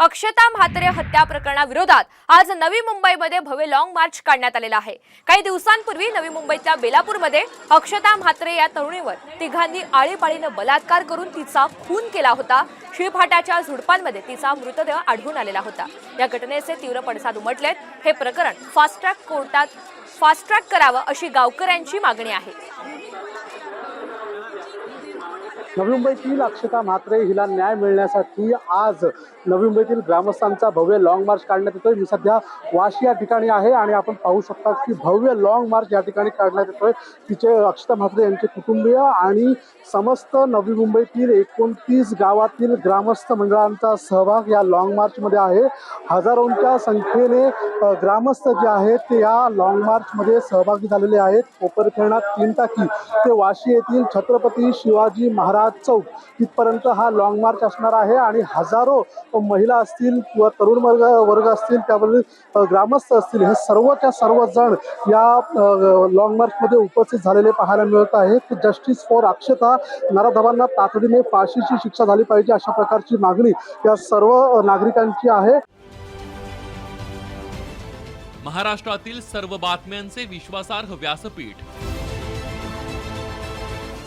अक्षता म्हात्रे हत्या प्रकरणाविरोधात आज नवी मुंबईमध्ये भव्य लॉंग मार्च काढण्यात आलेला आहे. काही दिवसांपूर्वी नवी मुंबईतल्या बेलापूरमध्ये अक्षता म्हात्रे या तरुणीवर तिघांनी आळीपाळीनं बलात्कार करून तिचा खून केला होता. शिळफाट्याच्या झुडपांमध्ये तिचा मृतदेह आढळून आलेला होता. या घटनेचे तीव्र पडसाद उमटलेत. हे प्रकरण फास्ट ट्रॅक कोर्टात फास्ट ट्रॅक करावं अशी गावकऱ्यांची मागणी आहे. नवी मुंबईतील अक्षता म्हात्रे हिला न्याय मिळण्यासाठी आज नवी मुंबईतील ग्रामस्थांचा भव्य लॉंग मार्च काढण्यात येतोय. मी सध्या वाशी या ठिकाणी आहे आणि आपण पाहू शकता की भव्य लॉंग मार्च या ठिकाणी काढण्यात येतोय. तिचे अक्षता म्हात्रे यांचे कुटुंबीय आणि समस्त नवी मुंबईतील एकोणतीस गावातील ग्रामस्थ मंडळांचा सहभाग या लॉंग मार्चमध्ये आहे. हजारोंच्या संख्येने ग्रामस्थ जे आहेत ते या लॉंग मार्चमध्ये सहभागी झालेले आहेत. कोपरखेळणात तीन टाकी ते वाशी येथील छत्रपती शिवाजी महाराज चौक. तिथपर्यंत हा लॉंग मार्च असणार आहे आणि हजारो महिला असतील किंवा तरुण वर्ग वर्ग असतील त्याबद्दल ग्रामस्थ असतील हे सर्वच्या सर्वजण या लॉंग मार्चमध्ये उपस्थित झालेले पाहायला मिळत आहेत जस्टिस फॉर अक्षता नराधमांना तातडीने फाशीची शिक्षा झाली पाहिजे अशा प्रकारची मागणी या सर्व नागरिकांची आहे. महाराष्ट्रातील सर्व बातम्यांचे विश्वासार्ह व्यासपीठ.